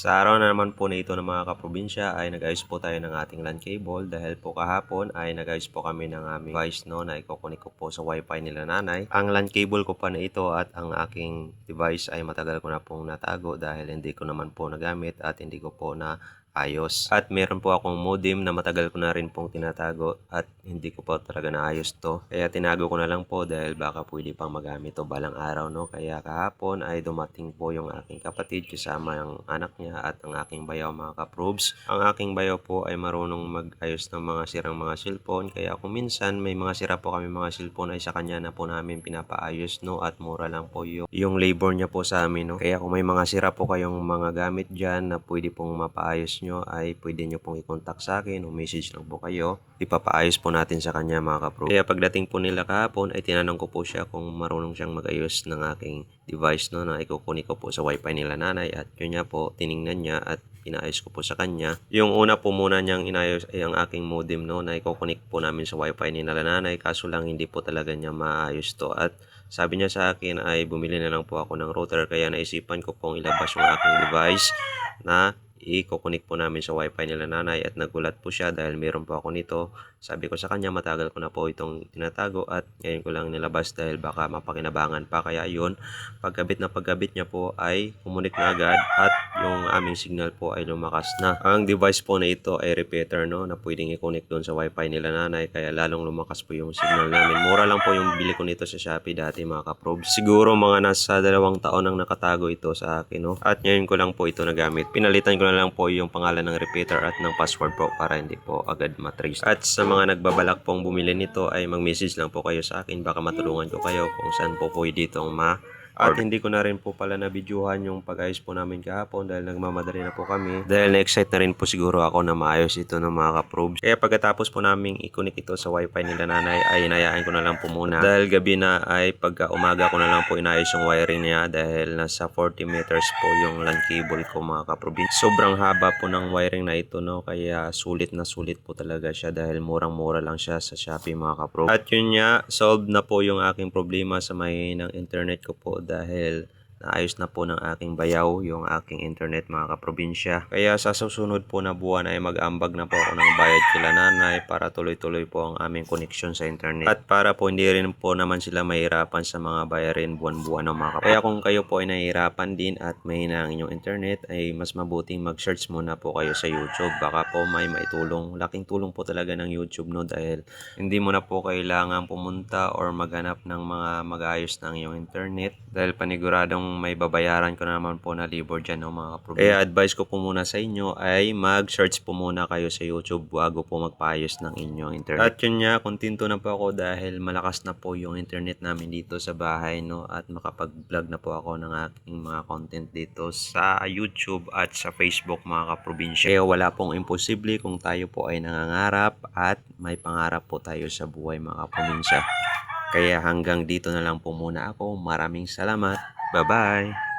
Sa araw na naman po na ito ng mga kaprobinsya ay nag-ayos po tayo ng ating LAN cable dahil po kahapon ay nag-ayos po kami ng aming device no na ikukunik ko po sa wifi nila nanay. Ang LAN cable ko pa na ito at ang aking device ay matagal ko na pong natago dahil hindi ko naman po nagamit at hindi ko po na ayos. At meron po akong modem na matagal ko na rin pong tinatago at hindi ko po talaga naayos to. Kaya tinago ko na lang po dahil baka pwede pang magamit to balang araw no. Kaya kahapon ay dumating po yung aking kapatid kasama yung anak niya at ang aking bayaw mga kaprobs. Ang aking bayaw po ay marunong mag-ayos ng mga sirang mga cellphone kaya kung minsan may mga sira po kami mga cellphone ay sa kanya na po namin pinapaayos no at mura lang po yung, yung labor niya po sa amin no. Kaya kung may mga sira po kayong mga gamit dyan na pwede pong mapaayos nyo ay pwede nyo pong i-contact sa akin o message lang po kayo. Ipapaayos po natin sa kanya mga kapro. Kaya pagdating po nila kahapon ay tinanong ko po siya kung marunong siyang mag-ayos ng aking device no na ikukunik ko po sa wifi nila nanay at yun niya po tiningnan niya at pinaayos ko po sa kanya. Yung una po muna niyang inayos ay ang aking modem no na ikukunik po namin sa wifi ni nila nanay kaso lang hindi po talaga niya maayos to at sabi niya sa akin ay bumili na lang po ako ng router kaya naisipan ko pong ilabas yung aking device na i-connect po namin sa wifi nila nanay at nagulat po siya dahil meron po ako nito. Sabi ko sa kanya matagal ko na po itong tinatago at ngayon ko lang nilabas dahil baka mapakinabangan pa. Kaya yun, pagkabit na pagkabit niya po ay kumunik na agad at yung aming signal po ay lumakas na. Ang device po na ito ay repeater no na pwedeng i-connect doon sa wifi nila nanay kaya lalong lumakas po yung signal namin. Mura lang po yung bili ko nito sa Shopee dati mga kaprob. Siguro mga nasa dalawang taon nang nakatago ito sa akin no. At ngayon ko lang po ito nagamit. Pinalitan ko na lang po yung pangalan ng repeater at ng password po para hindi po agad matrace. At sa mga nagbabalak pong bumili nito ay mag-message lang po kayo sa akin. Baka matulungan ko kayo kung saan po pwede itong ma at hindi ko na rin po pala na-videohan yung pag-ayos po namin kahapon dahil nagmamadali na po kami. Dahil na-excite na rin po siguro ako na maayos ito ng mga kaprobes. Kaya pagkatapos po namin i-connect ito sa wifi nila nanay ay inayaan ko na lang po muna. Dahil gabi na ay pagka umaga ko na lang po inayos yung wiring niya dahil nasa 40 meters po yung LAN cable ko mga kaprobes. Sobrang haba po ng wiring na ito no kaya sulit na sulit po talaga siya dahil murang-mura lang siya sa Shopee mga kaprobes. At yun nga, solved na po yung aking problema sa may ng internet ko po dahil naayos na po ng aking bayaw yung aking internet mga kaprobinsya. Kaya sa susunod po na buwan ay mag-ambag na po ako ng bayad kila nanay para tuloy-tuloy po ang aming connection sa internet. At para po hindi rin po naman sila mahirapan sa mga bayarin buwan-buwan ng mga kaprobinsya. Kaya kung kayo po ay nahihirapan din at mahina ang inyong internet ay mas mabuting mag-search muna po kayo sa YouTube. Baka po may maitulong. Laking tulong po talaga ng YouTube no dahil hindi mo na po kailangan pumunta or maghanap ng mga mag-ayos ng iyong internet dahil paniguradong may babayaran ko na naman po na libor dyan no, mga kaprobinsya. Kaya advice ko po muna sa inyo ay mag-search po muna kayo sa YouTube bago po magpaayos ng inyong internet. At yun nga, kontento na po ako dahil malakas na po yung internet namin dito sa bahay no at makapag-vlog na po ako ng aking mga content dito sa YouTube at sa Facebook mga kaprobinsya. Kaya wala pong imposible kung tayo po ay nangangarap at may pangarap po tayo sa buhay mga kaprobinsya. Kaya hanggang dito na lang po muna ako. Maraming salamat. Bye-bye!